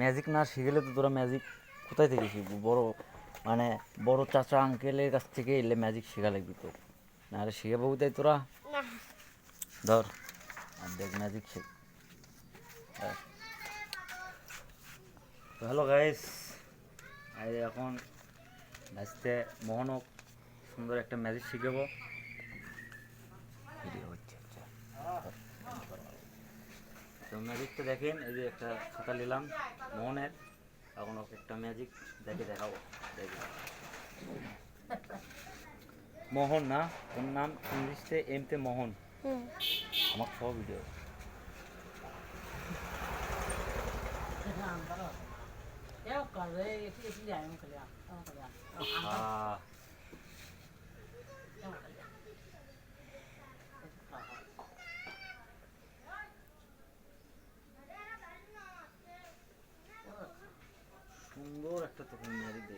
Magic না শিখলে তো তোরা ম্যাজিক কোথায় থেকে শিখব? বড় মানে বড় চাচা আঙ্কেলের কাছ থেকে এলে ম্যাজিক শেখা লাগবে তো না আরে শিখে পাবো তাই তোরা। ধর আর দেখ ম্যাজিক শেখ। হ্যালো গাইস এখন আজকে মোহনক সুন্দর একটা ম্যাজিক শিখাবো ভিডিও হচ্ছে আচ্ছা। তো ম্যাজিকটা দেখেন এই যে একটা খাতা নিলাম মোহনের এখন ওকে একটা ম্যাজিক দেখে দেখাবো। দেখে। মোহন না? ওর নাম ইংলিশে এমতে মোহন। আমার সব ভিডিও আহ, সুন্দর একটা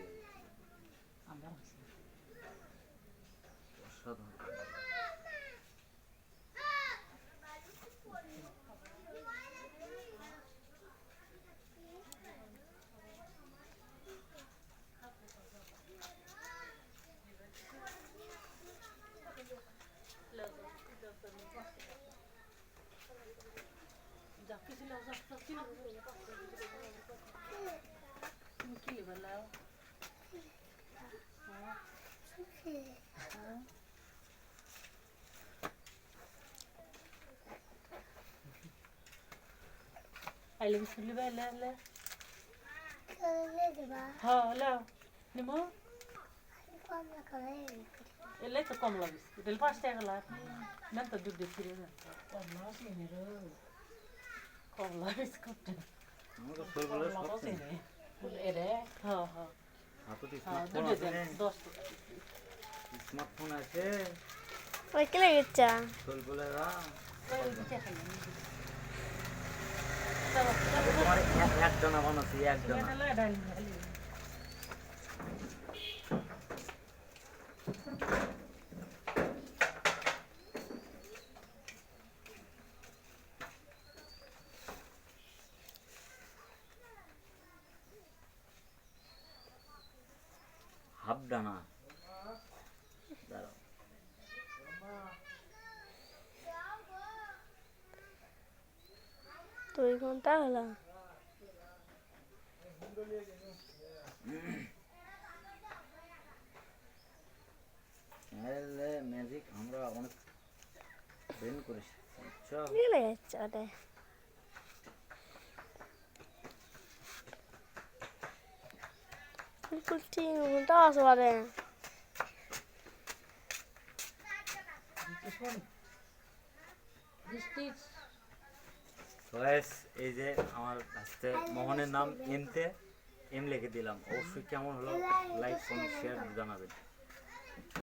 তখন เมื่อกี้วันแล้ว Alim sulu be la la. Kırıldı ba. Ha la. Ne mo? Komla kırıldı. Elle to komla biz. Del pas tegela. Men to dubde kirena. Komla sinir. Komla biz koptu. Ne kadar kırıldı. Komla sinir. Smartphone আছে. Då står smartphone আছে। ওই কি. তোমার এক- একজনা বানাচ্ছি একজনা। Half ডানা দাঁড়াও। দুই ঘণ্টা হলো? ম্যাজিক আমরা অনেক ব্রেন করেছি। বুঝছ? বিলকুল তিন ঘণ্টা আসবারে তো guys, এই যে আমার আজকে মোহনের নাম এমতে এম লিখে দিলাম অবশ্যই কেমন হলো লাইক কমেন্ট শেয়ার জানাবেন